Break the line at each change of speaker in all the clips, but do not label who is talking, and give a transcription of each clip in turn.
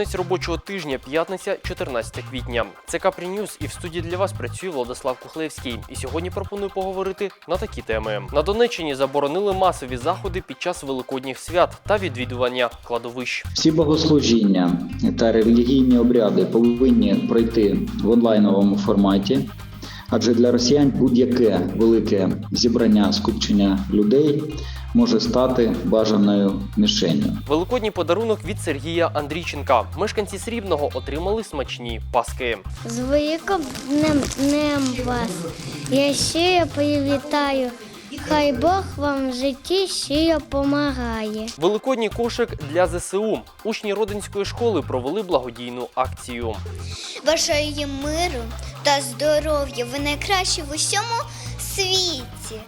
Кінець робочого тижня, п'ятниця, 14 квітня. Це Капрі Ньюз і в студії для вас працює Владислав Кухлевський. І сьогодні пропоную поговорити на такі теми. На Донеччині заборонили масові заходи під час великодніх свят та відвідування кладовищ.
Всі богослужіння та релігійні обряди повинні пройти в онлайновому форматі, адже для росіян будь-яке велике зібрання скупчення людей може стати бажаною мішенню.
Великодній подарунок від Сергія Андрійченка. Мешканці Срібного отримали смачні паски.
З великим днем, днем вас. Я щиро привітаю. Хай Бог вам в житті щиро помагає.
Великодній кошик для ЗСУ. Учні родинської школи провели благодійну акцію.
Бажаю їм миру та здоров'я. Ви найкращі в усьому світі.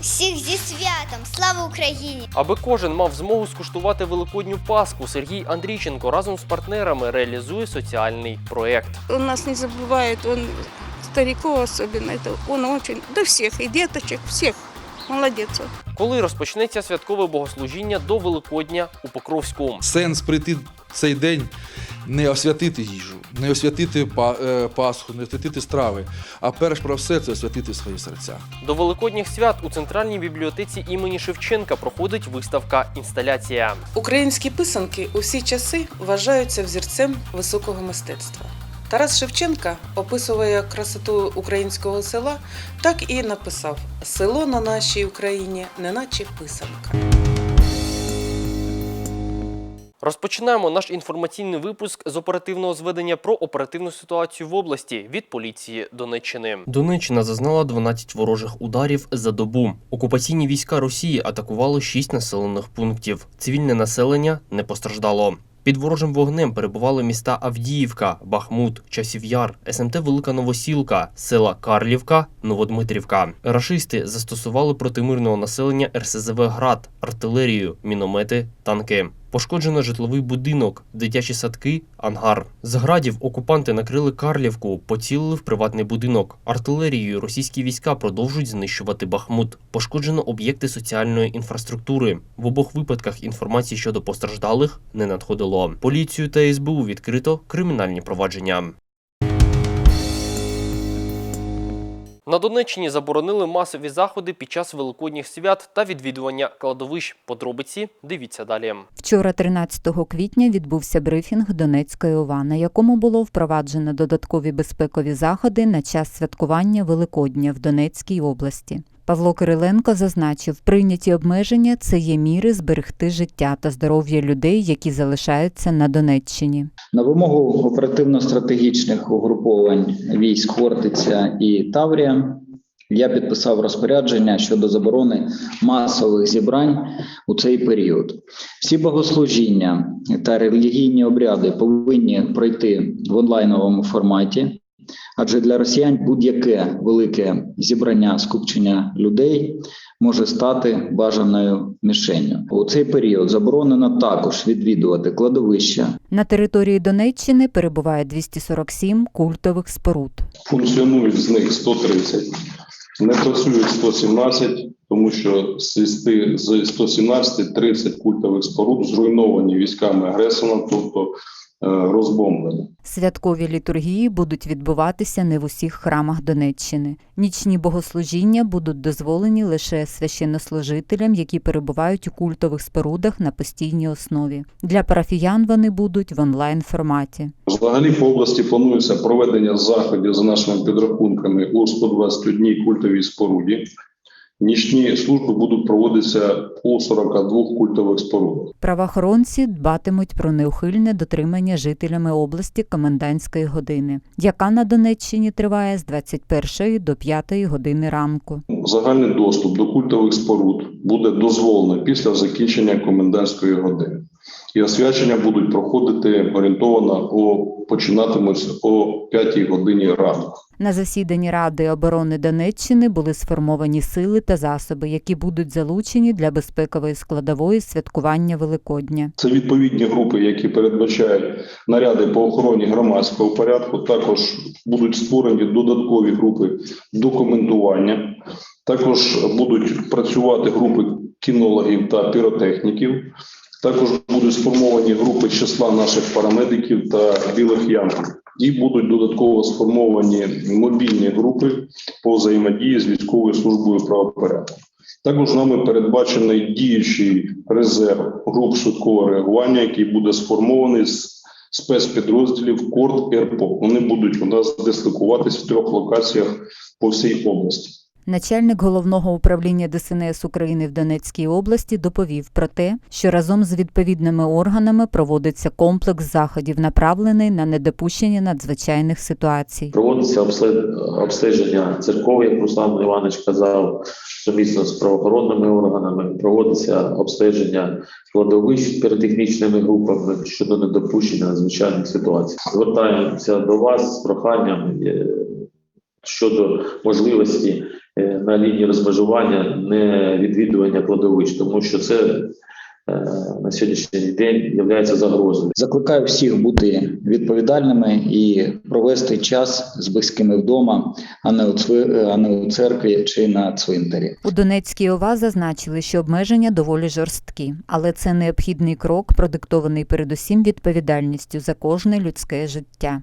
Всіх зі святом! Слава Україні!
Аби кожен мав змогу скуштувати великодню паску, Сергій Андрійченко разом з партнерами реалізує соціальний проект.
Он нас не забывает, он стариков особенно, это он очень, да всех, и деточек, всех. Молодец он.
Коли розпочнеться святкове богослужіння до Великодня у Покровську.
Сенс прийти цей день не освятити їжу, не освятити е, Пасху, не освятити страви, а перш про все це освятити свої серця.
До великодніх свят у центральній бібліотеці імені Шевченка проходить виставка інсталяція.
Українські писанки у всі часи вважаються взірцем високого мистецтва. Тарас Шевченка описує красоту українського села, так і написав: село на нашій Україні, неначе писанка.
Розпочинаємо наш інформаційний випуск з оперативного зведення про оперативну ситуацію в області від поліції Донеччини. Донеччина зазнала 12 ворожих ударів за добу. Окупаційні війська Росії атакували 6 населених пунктів. Цивільне населення не постраждало. Під ворожим вогнем перебували міста Авдіївка, Бахмут, Часів'яр, СМТ Велика Новосілка, села Карлівка, Новодмитрівка. Рашисти застосували проти мирного населення РСЗВ град, артилерію, міномети, танки. Пошкоджено житловий будинок, дитячі садки, ангар. З градів окупанти накрили Карлівку, поцілили в приватний будинок. Артилерією російські війська продовжують знищувати Бахмут. Пошкоджено об'єкти соціальної інфраструктури. В обох випадках інформації щодо постраждалих не надходило. Поліцію та СБУ відкрито кримінальні провадження. На Донеччині заборонили масові заходи під час великодніх свят та відвідування кладовищ. Подробиці дивіться далі.
Вчора, 13 квітня, відбувся брифінг Донецької ОВА, на якому було впроваджено додаткові безпекові заходи на час святкування Великодня в Донецькій області. Павло Кириленко зазначив, прийняті обмеження це є міри зберегти життя та здоров'я людей, які залишаються на Донеччині.
На вимогу оперативно-стратегічних угруповань військ Хортиця і Таврія я підписав розпорядження щодо заборони масових зібрань у цей період. Всі богослужіння та релігійні обряди повинні пройти в онлайновому форматі, адже для росіян будь-яке велике зібрання скупчення людей може стати бажаною мішенню. У цей період заборонено також відвідувати кладовища,
На території Донеччини перебуває 247 культових споруд.
Функціонують з них 130, не працюють 117, тому що з ці- з 117 30 культових споруд зруйновані військами агресора, тобто е, розбомблені.
Святкові літургії будуть відбуватися не в усіх храмах Донеччини. Нічні богослужіння будуть дозволені лише священнослужителям, які перебувають у культових спорудах на постійній основі. Для парафіян вони будуть в онлайн форматі.
Взагалі по області планується проведення заходів за нашими підрахунками у 121 культовій споруді. Нічні служби будуть проводитися у 42 культових спорудах.
Правоохоронці дбатимуть про неухильне дотримання жителями області комендантської години, яка на Донеччині триває з 21 до 5 години ранку.
Загальний доступ до культових споруд буде дозволено після закінчення комендантської години. І освячення будуть проходити орієнтовано о починатимуться о 5 годині ранку.
На засіданні Ради оборони Донеччини були сформовані сили та засоби, які будуть залучені для безпекової складової святкування Великодня.
Це відповідні групи, які передбачають наряди по охороні громадського порядку. Також будуть створені додаткові групи документування. Також будуть працювати групи кінологів та піротехніків. Також будуть сформовані групи числа наших парамедиків та білих янголів. І будуть додатково сформовані мобільні групи по взаємодії з військовою службою правопорядку. Також нами передбачений діючий резерв груп швидкого реагування, який буде сформований з спецпідрозділів КОРД РПО. Вони будуть у нас дислокуватись в трьох локаціях по всій області.
Начальник головного управління ДСНС України в Донецькій області доповів про те, що разом з відповідними органами проводиться комплекс заходів, направлений на недопущення надзвичайних ситуацій.
Проводиться обстеження церков, як Руслан Іванович казав, сумісно з правоохоронними органами. Проводиться обстеження кладовищ піротехнічними групами щодо недопущення надзвичайних ситуацій. Звертаємося до вас з проханням е, щодо можливості на лінії розмежування не відвідування кладовищ, тому що це е, на сьогоднішній день є загрозою.
Закликаю всіх бути відповідальними і провести час з близькими вдома, а не у цви- а не у церкві чи на цвинтарі.
У Донецькій ОВА зазначили, що обмеження доволі жорсткі, але це необхідний крок, продиктований передусім відповідальністю за кожне людське життя.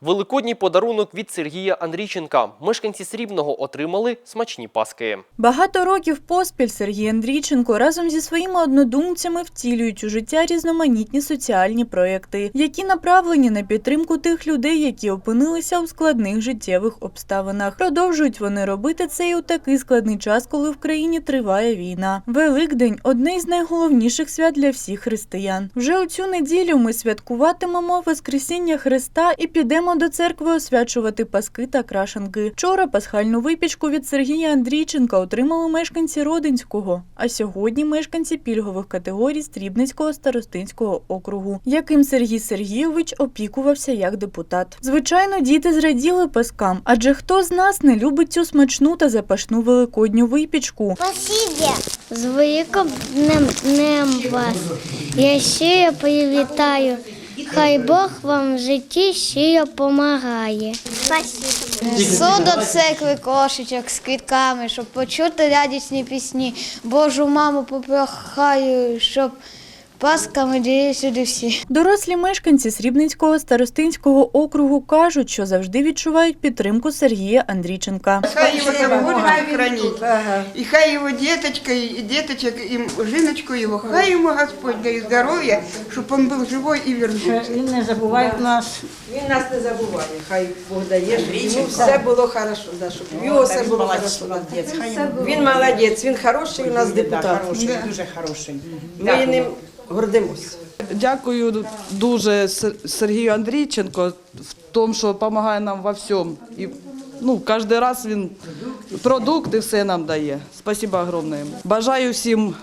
Великодній подарунок від Сергія Андрійченка. Мешканці Срібного отримали смачні паски.
Багато років поспіль Сергій Андрійченко разом зі своїми однодумцями втілюють у життя різноманітні соціальні проекти, які направлені на підтримку тих людей, які опинилися у складних життєвих обставинах. Продовжують вони робити це і у такий складний час, коли в країні триває війна. Великдень одне із найголовніших свят для всіх християн. Вже у цю неділю ми святкуватимемо Воскресіння Христа і підемо до церкви освячувати паски та крашенки. Вчора пасхальну випічку від Сергія Андрійченка отримали мешканці Родинського, а сьогодні мешканці пільгових категорій Стрібницького старостинського округу, яким Сергій Сергійович опікувався як депутат. Звичайно, діти зраділи паскам, адже хто з нас не любить цю смачну та запашну великодню випічку.
Спасибо. З великим днем, вас. Я щиро привітаю. Хай Бог вам в житті щиро помагає.
Спасибо.
Несу до кошечок з квітками, щоб почути радісні пісні. Божу маму попрохаю, щоб пасками діли сюди всі.
Дорослі мешканці Срібницького старостинського округу кажуть, що завжди відчувають підтримку Сергія Андрійченка.
Хай его там Бог хранит. И хай его деточкой, и деточек, и жиночку его, хай ему Господь дает здоровья, чтобы он был живой и вернулся.
Він не забуває нас.
Він нас не забуває, хай Бог дає, щоб йому все було хорошо, да, щоб його все було хорошо. Він молодець, він хороший у нас депутат.
Хороший, дуже хороший.
Ми ним гордимося.
Дякую дуже Сер- Сергію Андрійченко в тому, що допомагає нам во всьому. І ну, кожен раз він продукти все нам дає. Спасибо огромне. Бажаю всім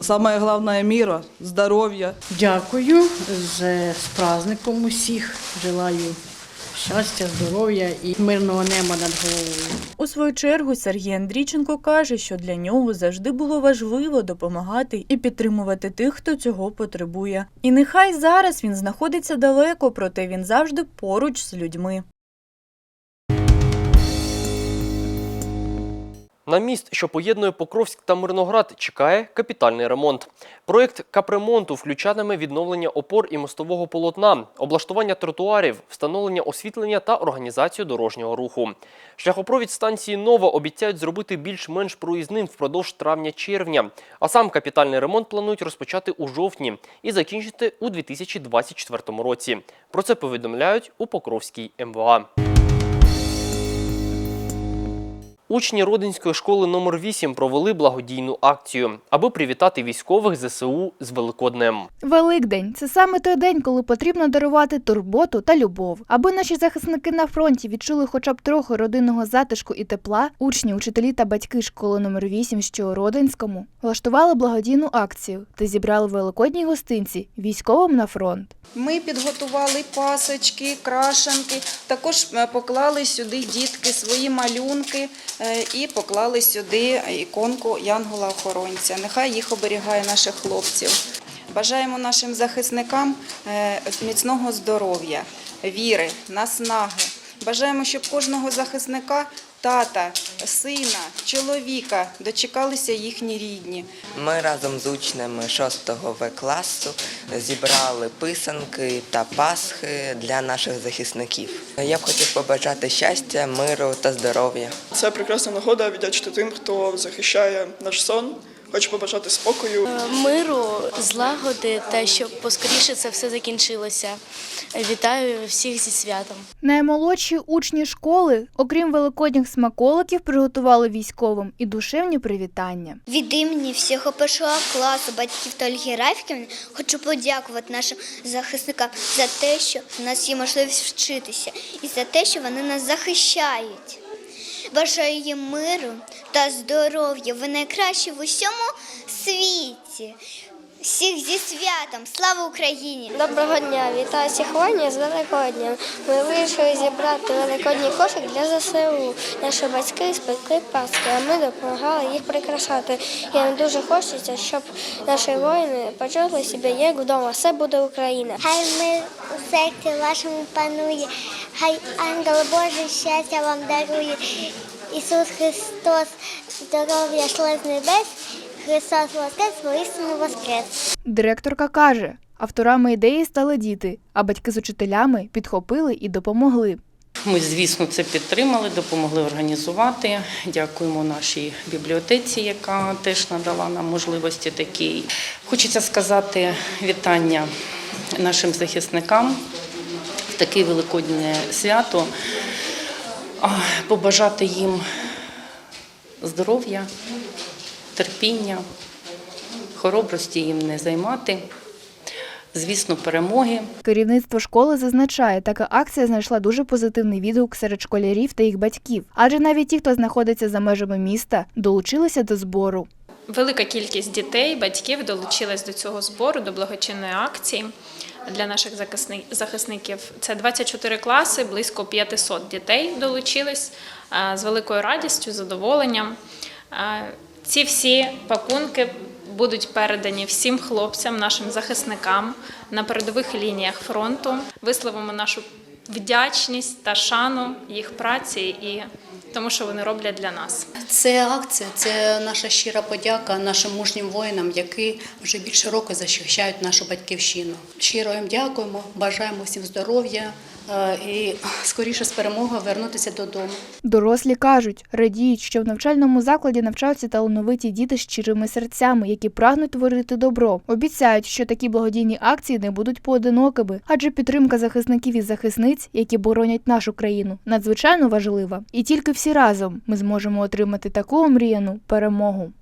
саме головне міра, здоров'я.
Дякую з праздником усіх. Желаю щастя, здоров'я і мирного неба над головою.
У свою чергу Сергій Андрійченко каже, що для нього завжди було важливо допомагати і підтримувати тих, хто цього потребує. І нехай зараз він знаходиться далеко, проте він завжди поруч з людьми.
На міст, що поєднує Покровськ та Мирноград, чекає капітальний ремонт. Проєкт капремонту включатиме відновлення опор і мостового полотна, облаштування тротуарів, встановлення освітлення та організацію дорожнього руху. Шляхопровід станції Нова обіцяють зробити більш-менш проїзним впродовж травня-червня. А сам капітальний ремонт планують розпочати у жовтні і закінчити у 2024 році. Про це повідомляють у Покровській МВА. Учні Родинської школи номер 8 провели благодійну акцію, аби привітати військових ЗСУ з Великоднем.
Великдень це саме той день, коли потрібно дарувати турботу та любов. Аби наші захисники на фронті відчули хоча б трохи родинного затишку і тепла, учні, учителі та батьки школи номер 8 що у Родинському, влаштували благодійну акцію та зібрали великодні гостинці військовим на фронт.
Ми підготували пасочки, крашенки. Також е, поклали сюди дітки свої малюнки і поклали сюди іконку Янгола-охоронця. Нехай їх оберігає наших хлопців. Бажаємо нашим захисникам е, міцного здоров'я, віри, наснаги. Бажаємо, щоб кожного захисника, тата, сина, чоловіка дочекалися їхні рідні.
Ми разом з учнями 6 В класу зібрали писанки та пасхи для наших захисників. Я б хотів побажати щастя, миру та здоров'я.
Це прекрасна нагода віддячити тим, хто захищає наш сон. Хочу побажати спокою.
Миру, злагоди та щоб поскоріше це все закінчилося. Вітаю всіх зі святом.
Наймолодші учні школи, окрім великодніх смаколиків, приготували військовим і душевні привітання.
Від імені всього першого класу батьків та Ольги Рафіківни хочу подякувати нашим захисникам за те, що в нас є можливість вчитися, і за те, що вони нас захищають. Бажаю їм миру та здоров'я. Ви найкращі в усьому світі. Всіх зі святом! Слава Україні!
Доброго дня! Вітаю всіх воїнів з Великоднем. Ми вирішили зібрати великодній кошик для ЗСУ. Наші батьки спекли паски, а ми допомагали їх прикрашати. І нам дуже хочеться, щоб наші воїни почули себе як вдома. Все буде Україна.
Хай мир у серці вашому панує, хай ангел Божий щастя вам дарує. Ісус Христос, здоров'я шле з небес, Христос воскрес, воістину воскрес.
Директорка каже, авторами ідеї стали діти, а батьки з учителями підхопили і допомогли.
Ми, звісно, це підтримали, допомогли організувати. Дякуємо нашій бібліотеці, яка теж надала нам можливості такі. Хочеться сказати вітання нашим захисникам в таке великоднє свято, побажати їм здоров'я, терпіння, хоробрості їм не займати. Звісно, перемоги.
Керівництво школи зазначає, така акція знайшла дуже позитивний відгук серед школярів та їх батьків, адже навіть ті, хто знаходиться за межами міста, долучилися до збору.
Велика кількість дітей, батьків долучилась до цього збору, до благочинної акції для наших захисни- захисників. Це 24 класи, близько 500 дітей долучились з великою радістю, задоволенням. Ці всі пакунки будуть передані всім хлопцям, нашим захисникам на передових лініях фронту. Висловимо нашу вдячність та шану їх праці і тому, що вони роблять для нас.
Це акція, це наша щира подяка нашим мужнім воїнам, які вже більше року захищають нашу батьківщину. Щиро їм дякуємо, бажаємо всім здоров'я і скоріше з перемогою вернутися додому.
Дорослі кажуть, радіють, що в навчальному закладі навчаються талановиті діти з щирими серцями, які прагнуть творити добро. Обіцяють, що такі благодійні акції не будуть поодинокими, адже підтримка захисників і захисниць, які боронять нашу країну, надзвичайно важлива. І тільки всі разом ми зможемо отримати таку омріяну перемогу.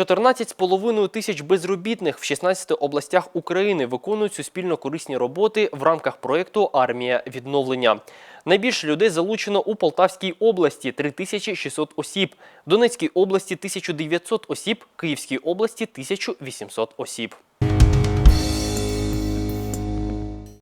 14,5 тисяч безробітних в 16 областях України виконують суспільно корисні роботи в рамках проєкту Армія відновлення. Найбільше людей залучено у Полтавській області 3600 осіб, Донецькій області 1900 осіб, Київській області 1800 осіб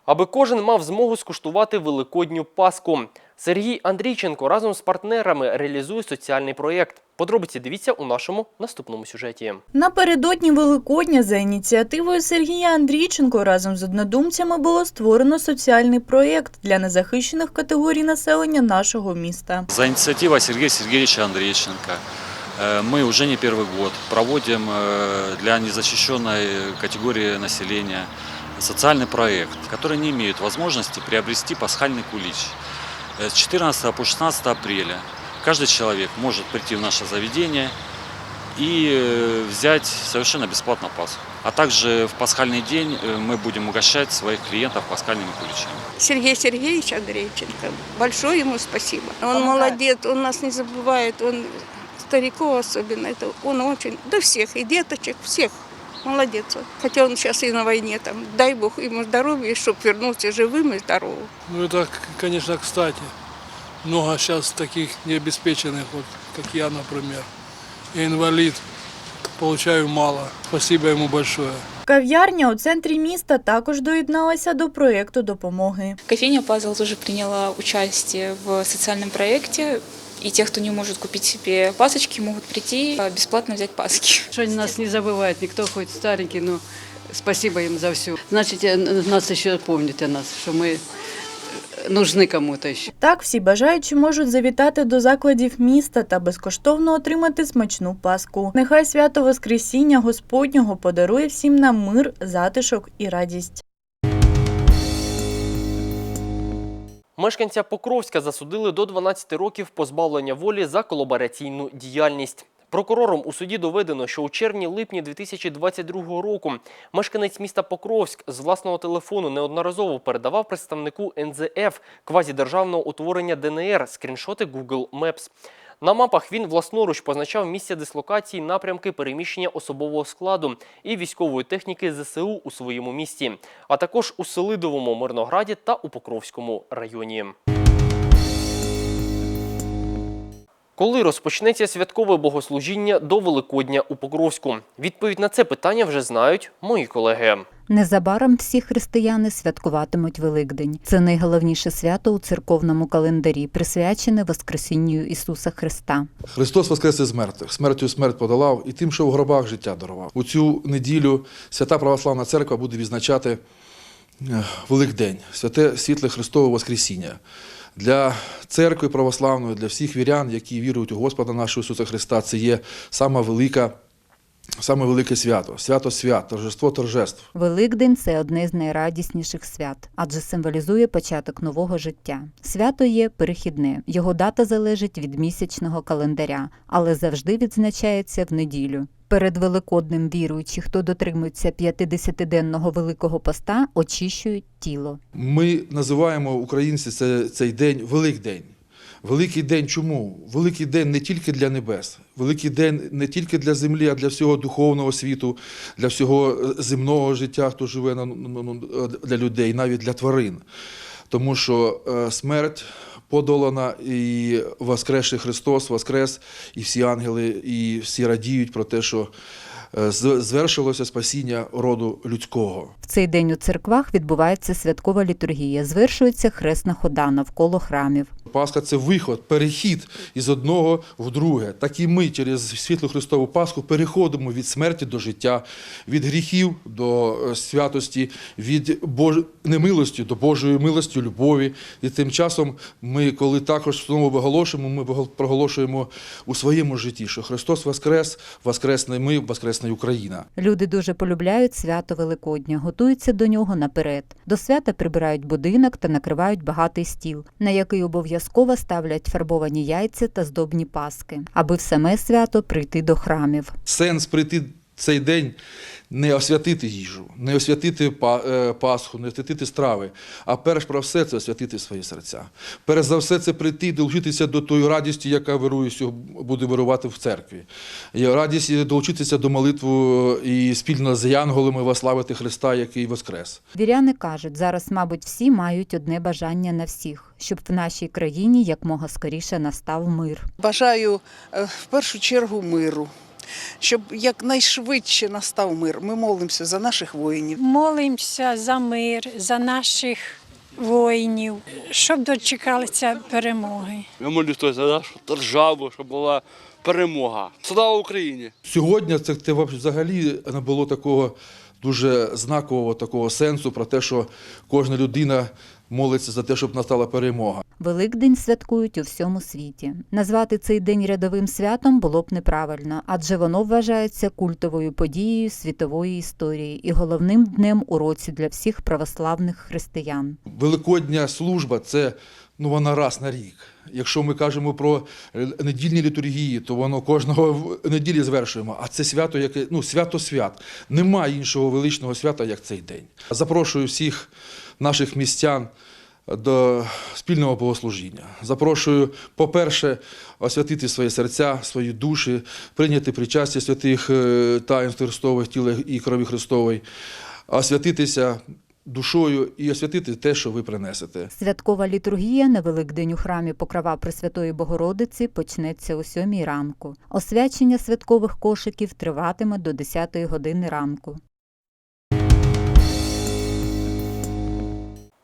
Аби кожен мав змогу скуштувати великодню паску. Сергій Андрійченко разом з партнерами реалізує соціальний проєкт. Подробиці дивіться у нашому наступному сюжеті.
Напередодні Великодня за ініціативою Сергія Андрійченко разом з однодумцями було створено соціальний проєкт для незахищених категорій населення нашого міста.
За инициативой Сергея Сергеевича Андрейченко э, мы уже не первый год проводим э, для незащищенной категории населения Социальный проект, который не имеют возможности приобрести пасхальный кулич. Э, С 14 по 16 апреля каждый человек может прийти в наше заведение и э, взять совершенно бесплатно Пасху. А также в пасхальный день э, мы будем угощать своих клиентов пасхальными куличами.
Сергей Сергеевич Андрейченко. Большое ему спасибо. Он молодец, он нас не забывает, он стариков особенно. Это он очень, да всех, и деточек, всех. Молодец он. Хотя он сейчас и на войне там. Дай Бог ему здоровья, чтобы вернулся живым и здоровым.
Ну это, конечно, кстати. Много сейчас таких необеспеченных, вот как я, например. Я инвалид, получаю мало. Спасибо ему большое.
Кав'ярня у центрі міста також доєдналася до проєкту допомоги.
Кофейня «Пазл» тоже приняла участие в социальном проекте. И те, кто не может купить себе пасочки, могут прийти а, бесплатно взять паски.
Что они нас не забывают, никто хоть старенький, но спасибо им за все. Значит, э, нас еще помнят о нас, что мы нужны кому-то еще.
Так, всі бажаючі можуть завітати до закладів міста та безкоштовно отримати смачну паску. Нехай свято Воскресіння Господнього подарує всім нам мир, затишок і радість.
Мешканця Покровська засудили до 12 років позбавлення волі за колабораційну діяльність. Прокурором у суді доведено, що у червні-липні 2022 року мешканець міста Покровськ з власного телефону неодноразово передавав представнику НЗФ квазідержавного утворення ДНР скріншоти Google Maps. На мапах він власноруч позначав місця дислокації, напрямки переміщення особового складу і військової техніки ЗСУ у своєму місті, а також у Селидовому, Мирнограді та у Покровському районі. Коли розпочнеться святкове богослужіння до Великодня у Покровську? Відповідь на це питання вже знають мої колеги.
Незабаром всі християни святкуватимуть Великдень. Це найголовніше свято у церковному календарі, присвячене Воскресінню Ісуса Христа.
Христос воскрес із мертвих, смертю смерть подолав і тим, що в гробах життя дарував. У цю неділю Свята Православна Церква буде відзначати е, Великдень, святе світле Христове Воскресіння. Для церкви православної, для всіх вірян, які вірують у Господа нашого Ісуса Христа, це є саме велика, саме велике свято, свято свят, торжество торжеств.
Великдень це одне з найрадісніших свят, адже символізує початок нового життя. Свято є перехідне. Його дата залежить від місячного календаря, але завжди відзначається в неділю. Перед Великоднем віруючі, хто дотримується 50-денного великого поста, очищують тіло.
Ми називаємо українці це, цей день Великдень. Великий день чому? Великий день не тільки для небес, великий день не тільки для землі, а для всього духовного світу, для всього е, земного життя, хто живе на- ну, ну, для людей, навіть для тварин. Тому що е, смерть подолана і воскресший Христос, воскрес, і всі ангели, і всі радіють про те, що звершилося спасіння роду людського.
В цей день у церквах відбувається святкова літургія, звершується хресна хода навколо храмів.
Пасха це виход, перехід із одного в друге. Так і ми через світлу Христову Пасху переходимо від смерті до життя, від гріхів до е, святості, від Бож... немилості до Божої милості, любові. І тим часом ми, коли також знову виголошуємо, ми проголошуємо у своєму житті, що Христос Воскрес, Воскресне ми, Воскресне Україна.
Люди дуже полюбляють свято Великодня, готуються до нього наперед. До свята прибирають будинок та накривають багатий стіл, на який обов'язково ставлять фарбовані яйця та здобні паски, аби в саме свято прийти до храмів.
Сенс прийти цей день не освятити їжу, не освятити е, Пасху, не освятити страви, а перш про все це освятити свої серця. Перш за все це прийти і долучитися до тої радісті, яка вирує буде вирувати в церкві. І радість долучитися до молитву і спільно з янголами вославити Христа, який воскрес.
Віряни кажуть, зараз, мабуть, всі мають одне бажання на всіх, щоб в нашій країні якмога скоріше настав мир.
Бажаю е, в першу чергу миру, щоб якнайшвидше настав мир. Ми молимося за наших воїнів.
Молимося за мир, за наших воїнів, щоб дочекалися перемоги.
Я молюся за нашу державу, щоб була перемога. Слава Україні!
Сьогодні це, це взагалі не було такого дуже знакового такого сенсу про те, що кожна людина молиться за те, щоб настала перемога.
Великдень святкують у всьому світі. Назвати цей день рядовим святом було б неправильно, адже воно вважається культовою подією світової історії і головним днем у році для всіх православних християн.
Великодня служба це ну вона раз на рік. Якщо ми кажемо про недільні літургії, то воно кожного в- неділі звершуємо. А це свято, яке ну свято свят. Немає іншого величного свята, як цей день. Запрошую всіх наших містян до спільного богослужіння. Запрошую, по-перше, освятити свої серця, свої душі, прийняти причастя святих е, таїнств Христових, тіла і крові Христової, освятитися душою і освятити те, що ви принесете.
Святкова літургія на Великдень у храмі Покрова Пресвятої Богородиці почнеться о 7 ранку. Освячення святкових кошиків триватиме до 10 години ранку.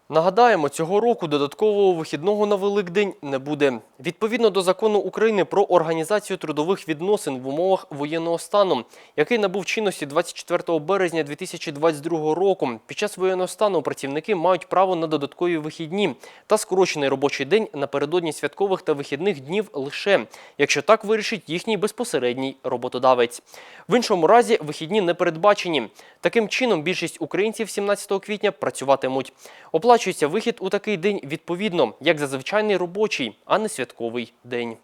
Нагадаємо, цього року додаткового вихідного на Великдень не буде. Відповідно до закону України про організацію трудових відносин в умовах воєнного стану, який набув чинності 24 березня 2022 року, під час воєнного стану працівники мають право на додаткові вихідні та скорочений робочий день напередодні святкових та вихідних днів лише, якщо так вирішить їхній безпосередній роботодавець. В іншому разі вихідні не передбачені. Таким чином, більшість українців 17 квітня працюватимуть. Оплачується вихід у такий день відповідно, як за звичайний робочий, а не святковий день.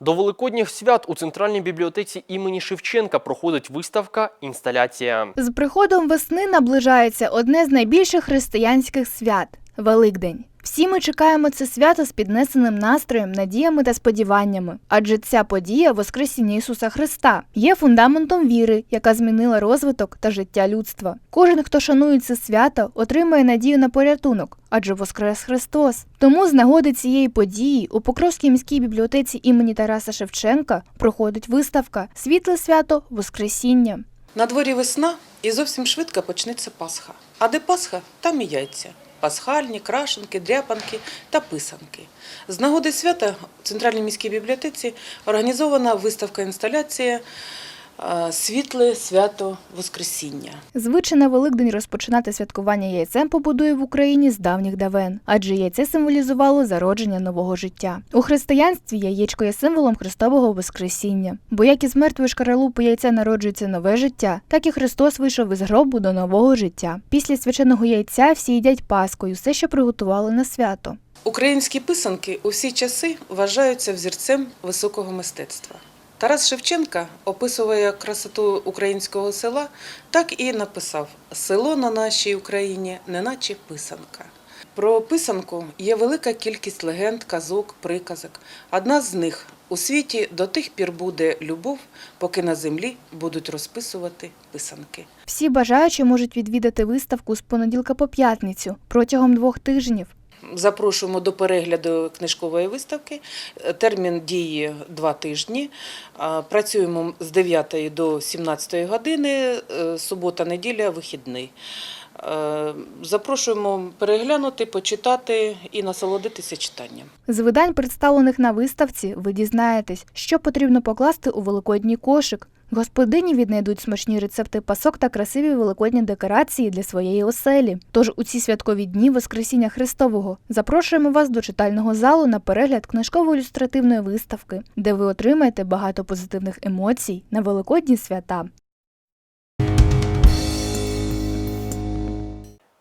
До Великодніх свят у Центральній бібліотеці імені Шевченка проходить виставка «Інсталяція».
З приходом весни наближається одне з найбільших християнських свят Великдень. Всі ми чекаємо це свято з піднесеним настроєм, надіями та сподіваннями, адже ця подія Воскресіння Ісуса Христа є фундаментом віри, яка змінила розвиток та життя людства. Кожен, хто шанує це свято, отримує надію на порятунок, адже Воскрес Христос. Тому з нагоди цієї події у Покровській міській бібліотеці імені Тараса Шевченка проходить виставка Світле свято Воскресіння.
На дворі весна і зовсім швидко почнеться Пасха. А де Пасха, там і яйця. Пасхальні, крашенки, дряпанки та писанки. З нагоди свята в Центральній міській бібліотеці організована виставка-інсталяція е, Світле свято Воскресіння.
Звичай на Великдень розпочинати святкування яйцем побудує в Україні з давніх давен, адже яйце символізувало зародження нового життя. У християнстві яєчко є символом Христового Воскресіння. Бо як із мертвої шкаралупи яйця народжується нове життя, так і Христос вийшов із гробу до нового життя. Після свяченого яйця всі їдять паскою, все, що приготували на свято.
Українські писанки у всі часи вважаються взірцем високого мистецтва. Тарас Шевченка описує красоту українського села, так і написав: село на нашій Україні, неначе писанка. Про писанку є велика кількість легенд, казок, приказок. Одна з них у світі до тих пір буде любов, поки на землі будуть розписувати писанки.
Всі бажаючі можуть відвідати виставку з понеділка по п'ятницю протягом двох тижнів.
Запрошуємо до перегляду книжкової виставки. Термін дії два тижні. Працюємо з 9 до 17 години, е, субота, неділя, вихідний. Е, Запрошуємо переглянути, почитати і насолодитися читанням.
З видань, представлених на виставці, ви дізнаєтесь, що потрібно покласти у великодній кошик. Господині віднайдуть смачні рецепти пасок та красиві великодні декорації для своєї оселі. Тож у ці святкові дні Воскресіння Христового запрошуємо вас до читального залу на перегляд книжково-ілюстративної виставки, де ви отримаєте багато позитивних емоцій на великодні свята.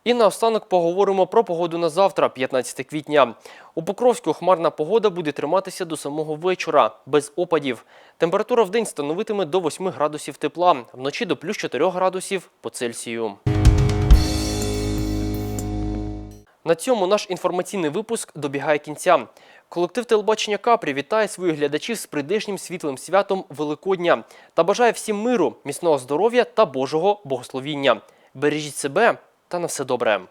І наостанок поговоримо про погоду на завтра, 15 квітня. У Покровську хмарна погода буде триматися до самого вечора, без опадів. Температура в день становитиме до 8 градусів тепла, вночі до плюс 4 градусів по Цельсію. На цьому наш інформаційний випуск добігає кінця. Колектив телебачення Капрі вітає своїх глядачів з прийдешнім світлим святом Великодня та бажає всім миру, міцного здоров'я та Божого богословіння. Бережіть себе та на все добре.